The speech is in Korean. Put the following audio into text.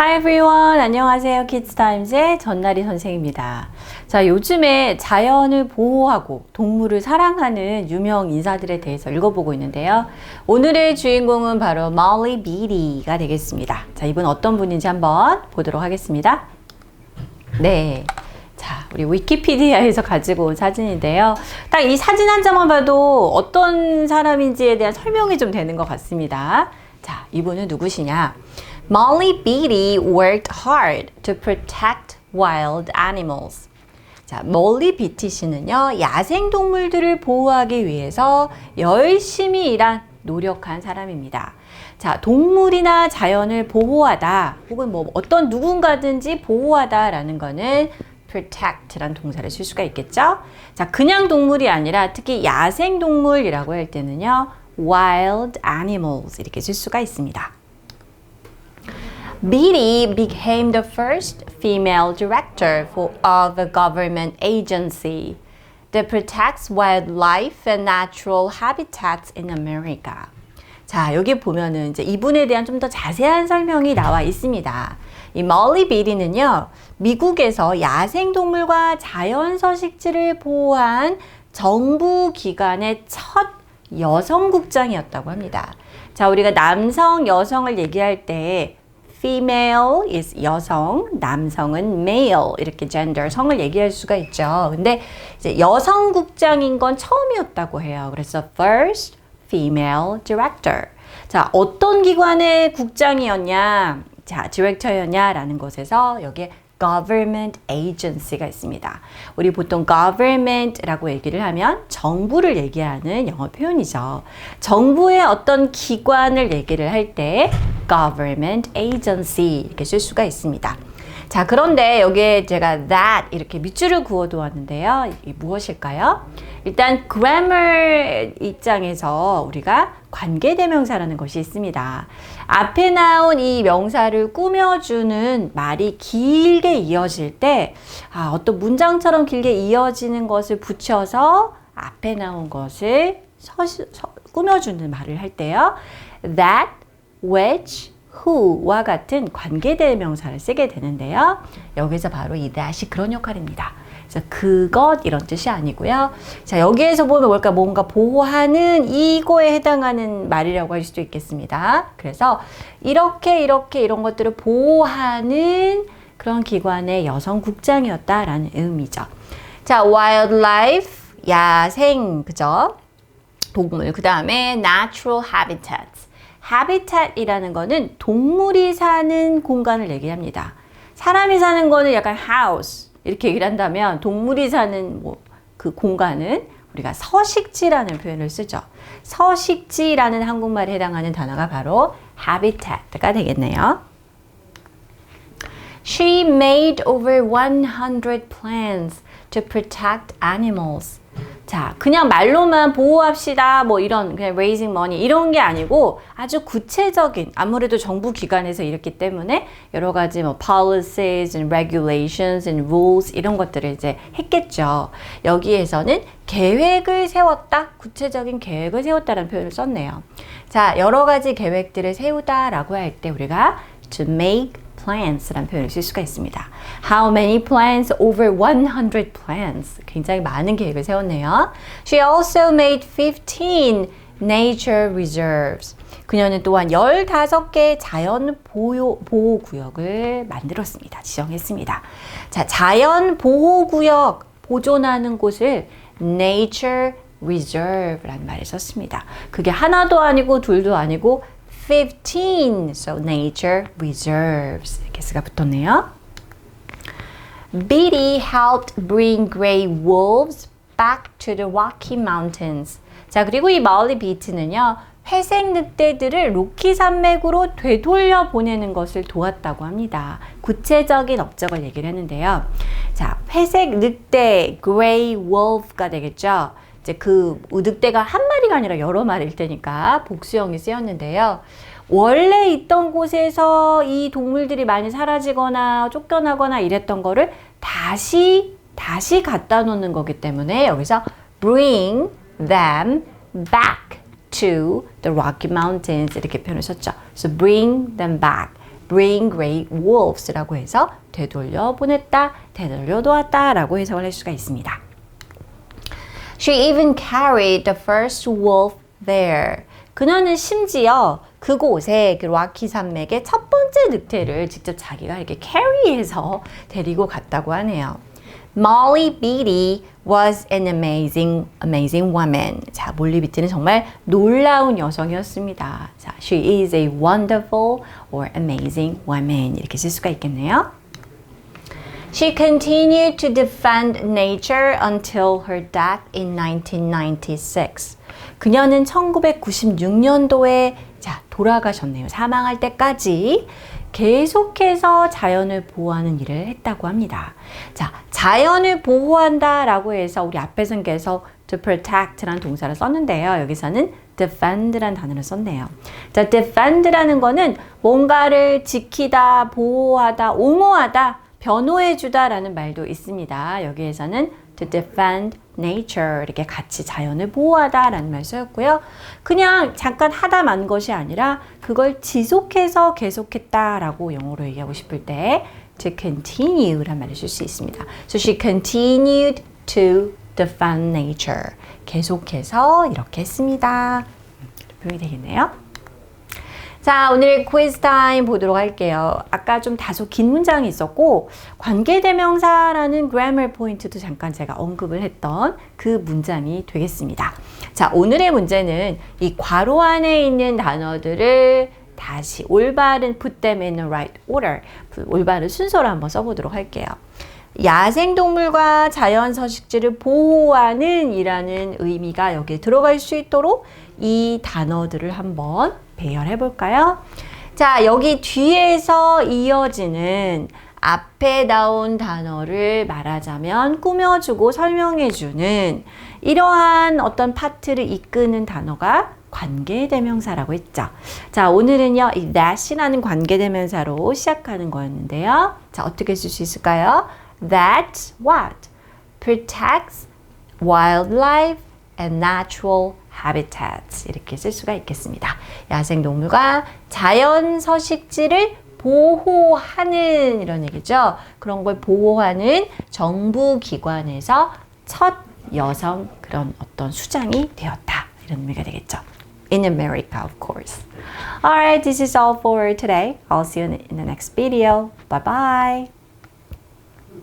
Hi everyone. 안녕하세요. 키즈타임즈의 전나리 선생입니다. 자, 요즘에 자연을 보호하고 동물을 사랑하는 유명 인사들에 대해서 읽어보고 있는데요. 오늘의 주인공은 바로 멀리 비리가 되겠습니다. 자, 이분 어떤 분인지 한번 보도록 하겠습니다. 네. 자, 우리 위키피디아에서 가지고 온 사진인데요. 딱 이 사진 한 장만 봐도 어떤 사람인지에 대한 설명이 좀 되는 것 같습니다. 자, 이분은 누구시냐? Molly Beatty worked hard to protect wild animals. 자, 멀리 비티 씨는요, 야생 동물들을 보호하기 위해서 열심히 일한 노력한 사람입니다. 자, 동물이나 자연을 보호하다, 혹은 뭐 어떤 누군가든지 보호하다라는 거는 protect란 동사를 쓸 수가 있겠죠? 자, 그냥 동물이 아니라 특히 야생 동물이라고 할 때는요, wild animals 이렇게 쓸 수가 있습니다. Beatty became the first female director for, of a government agency that protects wildlife and natural habitats in America. 자, 여기 보면은 이제 이분에 대한 좀 더 자세한 설명이 나와 있습니다. 이 멀리 비리는요, 미국에서 야생동물과 자연 서식지를 보호한 정부 기관의 첫 여성 국장이었다고 합니다. 자, 우리가 남성, 여성을 얘기할 때 female is 여성, 남성은 male 이렇게 gender 성을 얘기할 수가 있죠. 근데 이제 여성 국장인 건 처음이었다고 해요. 그래서 first female director. 자, 어떤 기관의 국장이었냐? 자, 디렉터였냐라는 것에서 여기에 government agency가 있습니다. 우리 보통 government라고 얘기를 하면 정부를 얘기하는 영어 표현이죠. 정부의 어떤 기관을 얘기를 할 때 government agency 이렇게 쓸 수가 있습니다. 자, 그런데 여기에 제가 that 이렇게 밑줄을 그어 두었는데요. 이 무엇일까요? 일단 grammar 입장에서 우리가 관계대명사라는 것이 있습니다. 앞에 나온 이 명사를 꾸며주는 말이 길게 이어질 때, 아, 어떤 문장처럼 길게 이어지는 것을 붙여서 앞에 나온 것을 서시, 서, 꾸며주는 말을 할 때요. that, which, who와 같은 관계대명사를 쓰게 되는데요. 여기서 바로 이 that이 그런 역할입니다. 그래서 그것 이런 뜻이 아니고요. 자 여기에서 보면 뭘까 뭔가 보호하는 이거에 해당하는 말이라고 할 수도 있겠습니다. 그래서 이렇게 이렇게 이런 것들을 보호하는 그런 기관의 여성 국장이었다라는 의미죠. 자 wildlife 야생 그죠? 동물 그 다음에 natural habitats habitat이라는 거는 동물이 사는 공간을 얘기합니다. 사람이 사는 거는 약간 house 이렇게 얘기를 한다면 동물이 사는 뭐 그 공간은 우리가 서식지라는 표현을 쓰죠. 서식지라는 한국말에 해당하는 단어가 바로 habitat가 되겠네요. She made over 100 plans to protect animals. 자, 그냥 말로만 보호합시다. 뭐 이런 그냥 raising money 이런 게 아니고 아주 구체적인 아무래도 정부 기관에서 이랬기 때문에 여러 가지 뭐 policies and regulations and rules 이런 것들을 이제 했겠죠. 여기에서는 계획을 세웠다. 구체적인 계획을 세웠다라는 표현을 썼네요. 자, 여러 가지 계획들을 세우다라고 할 때 우리가 to make plans라는 표현을 쓸 수가 있습니다. How many plans? Over 100 plans. 굉장히 많은 계획을 세웠네요. She also made 15 nature reserves. 그녀는 또한 15개의 자연 보호, 보호 구역을 만들었습니다. 지정했습니다. 자, 자연 보호 구역 보존하는 곳을 nature reserve라는 말을 썼습니다. 그게 하나도 아니고 둘도 아니고 15. So nature reserves. 쓰가 붙었네요. Beatty helped bring gray wolves back to the Rocky Mountains. 자, 그리고 이 마을리 비트는요. 회색 늑대들을 로키 산맥으로 되돌려 보내는 것을 도왔다고 합니다. 구체적인 업적을 얘기를 했는데요. 자, 회색 늑대, gray wolf가 되겠죠. 이제 그 늑대가 한 마리가 아니라 여러 마리일 테니까 복수형이 쓰였는데요. 원래 있던 곳에서 이 동물들이 많이 사라지거나 쫓겨나거나 이랬던 거를 다시 다시 갖다 놓는 거기 때문에 여기서 bring them back to the Rocky Mountains 이렇게 표현을 썼죠. So bring them back. bring great wolves라고 해서 되돌려 보냈다, 되돌려 놓았다라고 해석을 할 수가 있습니다. She even carried the first wolf there. 그녀는 심지어 그곳에 그 라키 산맥의 첫 번째 늑대를 직접 자기가 이렇게 캐리해서 데리고 갔다고 하네요. Molly Beatty was an amazing, amazing woman. 자, 몰리 비트는 정말 놀라운 여성이었습니다. 자, she is a wonderful or amazing woman. 이렇게 쓸 수가 있겠네요. She continued to defend nature until her death in 1996. 그녀는 1996년도에 자, 돌아가셨네요. 사망할 때까지 계속해서 자연을 보호하는 일을 했다고 합니다. 자, 자연을 보호한다라고 해서 우리 앞에서 계속 to protect라는 동사를 썼는데요. 여기서는 defend라는 단어를 썼네요. 자, defend라는 거는 뭔가를 지키다, 보호하다, 옹호하다, 변호해 주다라는 말도 있습니다. 여기에서는 to defend nature 이렇게 같이 자연을 보호하다라는 말 쓰였고요. 그냥 잠깐 하다 만 것이 아니라 그걸 지속해서 계속했다라고 영어로 얘기하고 싶을 때 to continue란 말을 쓸 수 있습니다. So she continued to defend nature. 계속해서 이렇게 했습니다. 표현이 되겠네요. 자, 오늘 quiz 타임 보도록 할게요. 아까 좀 다소 긴 문장이 있었고, 관계대명사라는 grammar 포인트도 잠깐 제가 언급을 했던 그 문장이 되겠습니다. 자, 오늘의 문제는 이 괄호 안에 있는 단어들을 다시 올바른 put them in the right order, 올바른 순서로 한번 써보도록 할게요. 야생동물과 자연 서식지를 보호하는 이라는 의미가 여기에 들어갈 수 있도록 이 단어들을 한번 배열해 볼까요? 자, 여기 뒤에서 이어지는 앞에 나온 단어를 말하자면 꾸며주고 설명해주는 이러한 어떤 파트를 이끄는 단어가 관계대명사라고 했죠. 자, 오늘은요, 이 that이라는 관계대명사로 시작하는 거였는데요. 자, 어떻게 쓸 수 있을까요? That what? Protects wildlife and natural habitats. 이렇게 쓸 수가 있겠습니다. 야생 동물과 자연 서식지를 보호하는 이런 얘기죠. 그런 걸 보호하는 정부 기관에서 첫 여성 그런 어떤 수장이 되었다. 이런 의미가 되겠죠. In America, of course. Alright, this is all for today. I'll see you in the next video. Bye bye.